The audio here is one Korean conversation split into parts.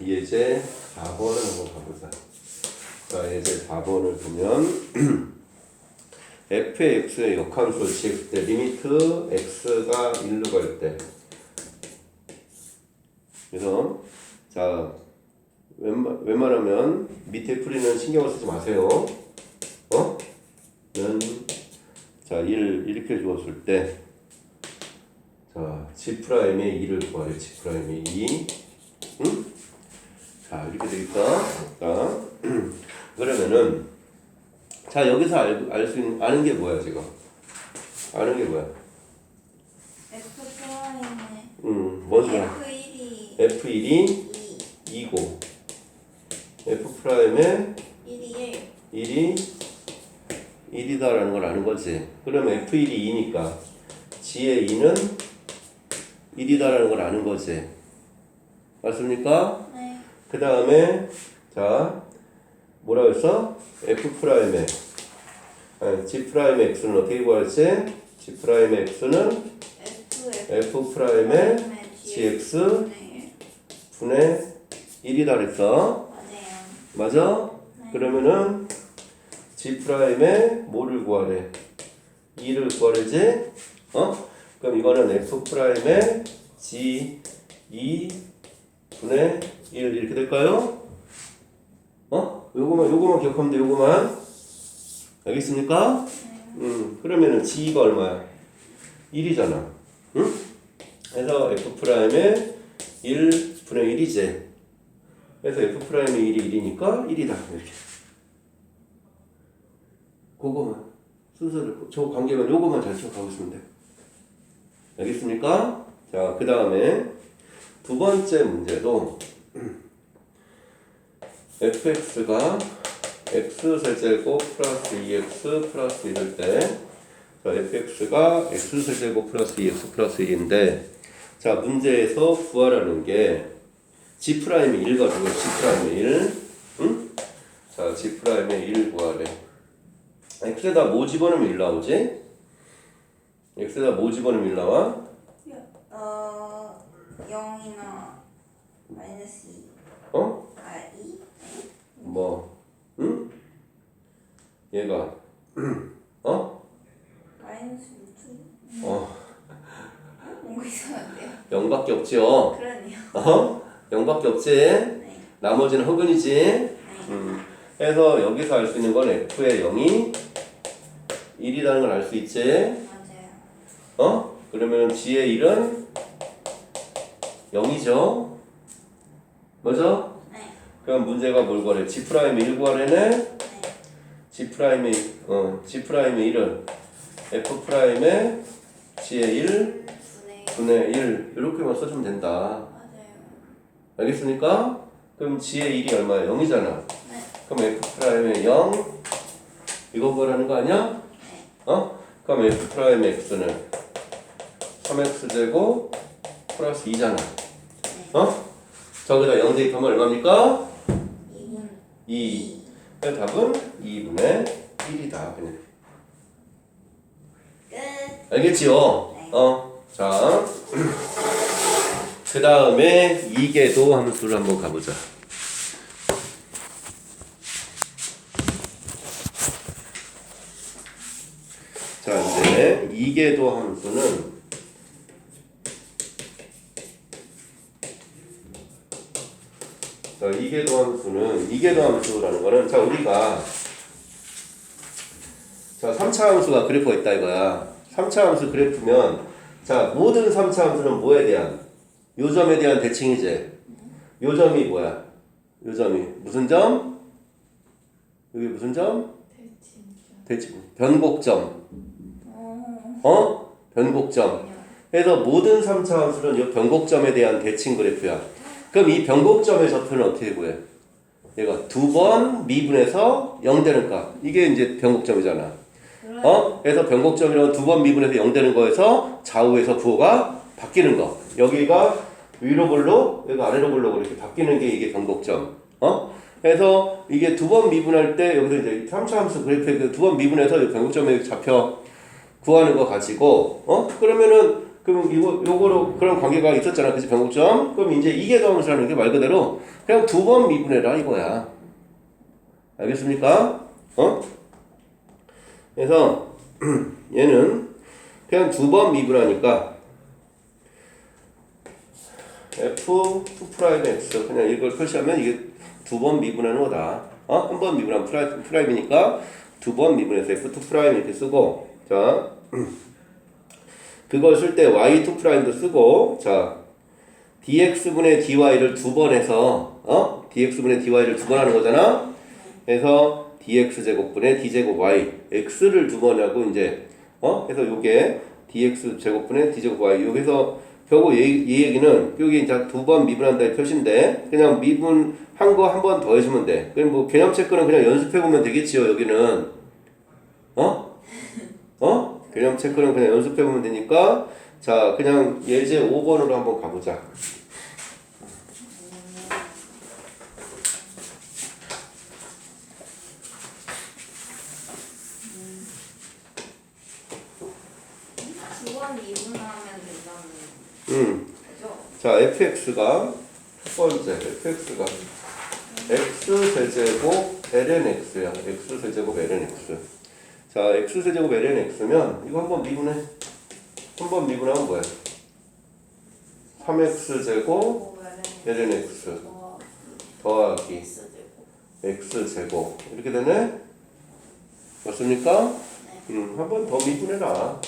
예제 4번을 한번 가보자. 자, 예제 4번을 보면 f의 x의 역함수 gx 때 리미트 x가 1로 갈 때. 그래서 자 웬만, 웬만하면 밑에 풀이는 신경을 쓰지 마세요. 어? 는, 자, 1 이렇게 주었을 때, 자, g 프라임의 2를 구하래, g 프라임의 2. 응? 자, 이렇게 되겠다. 자, 그러면은, 자, 여기서 알, 알 수 있는, 아는 게 뭐야, 지금? 아는 게 뭐야? F 프라임에 음, 뭔 소리야? F1이 F1이 2, 2고, F 프라임의 1이 1 1이 1이다라는 걸 아는 거지. 그러면 F1이 2니까 G의 2는 1이다라는 걸 아는 거지. 맞습니까? 네. 그 다음에 자 뭐라고 했어? F 프라임의 아니, G 프라임의 X는 어떻게 구할지? G 프라임의 X는 F 프라임의 GX 네. 분의 1이다 그랬어. 맞아? 네. 그러면은 G 프라임의 뭐를 구하래? 2를 구하래지? 어? 그럼 이거는 F 프라임의 G 2 분의 1 이렇게 될까요? 어? 요거만 요거만 기억하면 돼. 요거만. 알겠습니까? 음. 그러면은 G가 얼마야? 1이잖아. 응? 그래서 F 프라임의 1 분의 1이지. 그래서 F 프라임의 1이 1이니까 1이다. 이렇게. 그거만 순서를 저 관계만 요거만 잘 기억하고 있으면 돼. 알겠습니까? 자, 그 다음에 두 번째 문제도 fx가 x 세제곱 플러스 2x 플러스 1일 때 자, fx가 x 세제곱 플러스 2x 플러스 1인데 자, 문제에서 구하라는 게 g 프라임의 1 가지고 g 프라임의 1 응? 자, g 프라임의 1 구하래. x에다 뭐 집어넣으면 1 나오지? x에다 뭐 집어넣으면 1 나와? 어 0이나 마이너스 2. 어? 아 2? 뭐? 응? 얘가 어? 마이너스 2. 어 뭔가 이상한데요? 0밖에 없지요. 그러네요. 어? 0밖에 없지? 네. 나머지는 허근이지. 네. 음. 그래서 여기서 알 수 있는 건 f의 0이 1이라는 걸 알 수 있지. 맞아요. 어? 그러면 g의 1은 0이죠. 맞아? 네. 그럼 문제가 뭘 구하래? g 프라임의 1 구하래네. 네. g 프라임의 어 g 프라임의 1은 f 프라임의 g의 1 분의 분의 1 이렇게만 써주면 된다. 맞아요. 알겠습니까? 그럼 g의 1이 얼마야? 0이잖아. 네. 그럼 f 프라임의 0 이거 구하라는 거 아니야? 네. 어? 그럼 f 프라임의 x는 3x 제곱 플러스 2잖아. 어? 저기다 0 대입하면 얼마입니까? 2분 2. 그래서 답은 2분의 1이다. 그냥. 끝. 알겠지요? 네. 어. 자. 그 다음에 이계도 함수를 한번 가보자. 자, 이제 이계도 함수는 자, 이계도 함수는 이계도 함수라는 거는 자, 우리가 자, 3차 함수가 그래프가 있다 이거야. 3차 함수 그래프면 자, 모든 3차 함수는 뭐에 대한 요점에 대한 대칭이지. 요점이 뭐야? 요점이 무슨 점? 여기 무슨 점? 대칭. 변곡점. 어. 어? 변곡점. 그래서 모든 3차 함수는 이 변곡점에 대한 대칭 그래프야. 그럼 이 변곡점의 좌표는 어떻게 구해? 얘가 두 번 미분해서 0 되는 값. 이게 이제 변곡점이잖아. 어? 그래서 변곡점이라고 두 번 미분해서 0 되는 거에서 좌우에서 부호가 바뀌는 거. 여기가 위로 볼록, 여기가 아래로 볼록 이렇게 바뀌는 게 이게 변곡점. 어? 그래서 이게 두 번 미분할 때 여기서 이제 3차 함수 그래프에 두 번 미분해서 이 변곡점의 좌표 구하는 거 가지고 어? 그러면은 그럼 이거 요거로 그런 관계가 있었잖아. 그치 변곡점. 그럼 이제 이계 더함수라는 게 말 그대로 그냥 두 번 미분해라 이거야. 알겠습니까? 어? 그래서 얘는 그냥 두 번 미분하니까 f 2 프라임 x 그냥 이걸 표시하면 이게 두 번 미분하는 거다. 어? 한 번 미분하면 프라임, 프라임이니까 두 번 미분해서 f 2 프라임 이렇게 쓰고 자 그걸 쓸 때 y2 프라임도 쓰고 자 dx분의 dy를 두 번 해서 어? dx분의 dy를 두 번 하는 거잖아. 그래서 dx 제곱분의 d 제곱 y x를 두 번 하고 이제 어? 그래서 요게 dx 제곱분의 d 제곱 y 여기서 결국 이, 이 얘기는 여기 이제 두 번 미분한다의 표시인데 그냥 미분한 거 한 번 더 해주면 돼. 그럼 뭐 개념 체크는 그냥 연습해 보면 되겠지요. 여기는 어? 어? 개념 체크는 그냥 연습해 보면 되니까 자 그냥 예제 5번으로 한번 가보자. 음. 자, fx가 첫 번째 fx가 x 세제곱 ln x야. x 세제곱 ln x. 자, x 세제곱 ln x면 이거 한번 미분해. 한번 미분하면 뭐야? 3x 제곱 ln x 더하기 x 제곱 x 제곱 이렇게 되네? 맞습니까? 네. 음, 한 번 더 미분해라.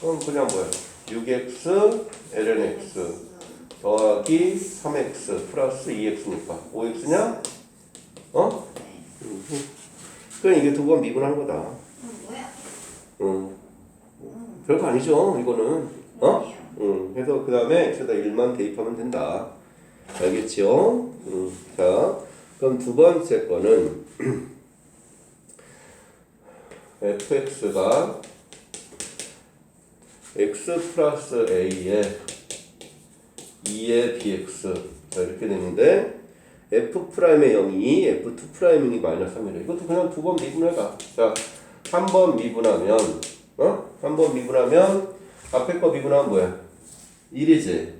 그럼 그냥 뭐야? 6x ln x 더하기 3x 플러스 2x니까 5x냐? 그럼 이게 두 번 미분하는 거다. 뭐야? 응. 별거 아니죠, 이거는. 어? 뭐예요? 응. 그래서 그 다음에 x에다 1만 대입하면 된다. 알겠지요? 응. 자, 그럼 두 번째 거는 fx가 x 플러스 a에 2의 bx 자 이렇게 되는데 f 프라임의 0이 f 2 프라임이 마이너스 3이래 이것도 그냥 두 번 미분해가 자한 번 미분하면 어? 한 번 미분하면 앞에 거 미분하면 뭐야 1이지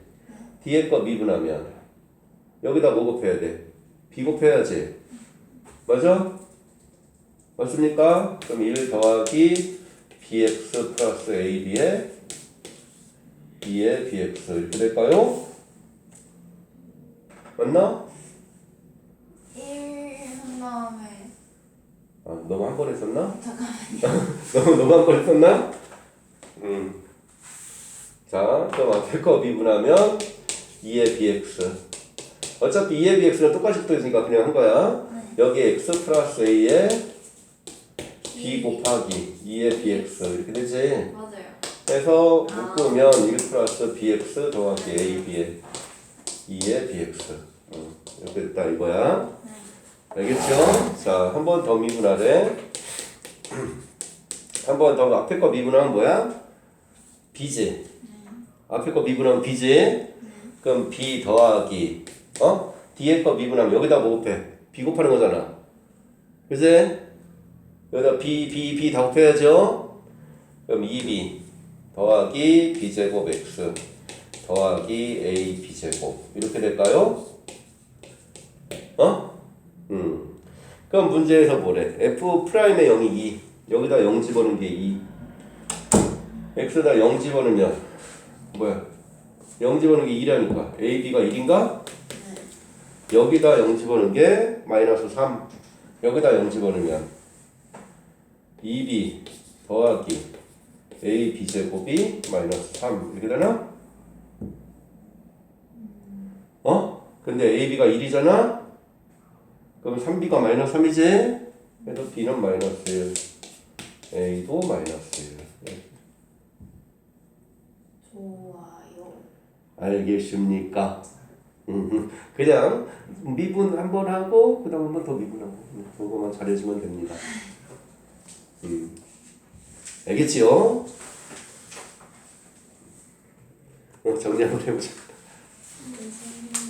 뒤에 거 미분하면 여기다 뭐 곱해야 돼? b 곱해야지 맞아? 맞습니까? 그럼 1 더하기 bx 플러스 ab에 2의 bx 이렇게 될까요? 맞나? 1한 다음에 아, 너무 한 번 했었나? 잠깐만요. 너무 너무 한 번 했었나? 음. 자, 그럼 앞에 거 미분하면 2의 bx. 어차피 2의 bx는 똑같이 붙어 있으니까 그냥 한 거야. 여기 x 플러스 a에 b 곱하기 2의 bx 이렇게 되지. 맞아요. 그래서 묶으면 1 플러스 bx 더하기 ab에 2의 bx. 어, 이렇게 됐다 이거야. 알겠죠? 자, 한 번 더 미분하래. 한 번 더 앞에 거 미분하면 뭐야? b지. 앞에 거 미분하면 b지. 그럼 b 더하기 어? 뒤에 거 미분하면 여기다 뭐 곱해? b 곱하는 거잖아. 그지? 여기다 b, b, b 다 곱해야죠? 그럼 2b 더하기 b제곱 x 더하기 a b제곱 이렇게 될까요? 어? 음. 그럼 문제에서 뭐래? f 프라임의 0이 2 여기다 0 집어넣은 게 2 x에다 0 집어넣으면 뭐야? 0 집어넣은 게 2라니까 ab가 1인가? 여기다 0 집어넣은 게 마이너스 3 여기다 0 집어넣으면 2b 더하기 a b제곱이 마이너스 3 이렇게 되나? 어? 근데 ab가 1이잖아? 그럼 3b가 마이너스 3이지? 그래서 b는 마이너스 1 a도 마이너스 1 좋아요. 알겠습니까? 음, 그냥 미분 한 번 하고 그 다음 한 번 더 미분하고 음, 그거만 잘해주면 됩니다. 음. 알겠지요? 어, 정리 한번 해보자.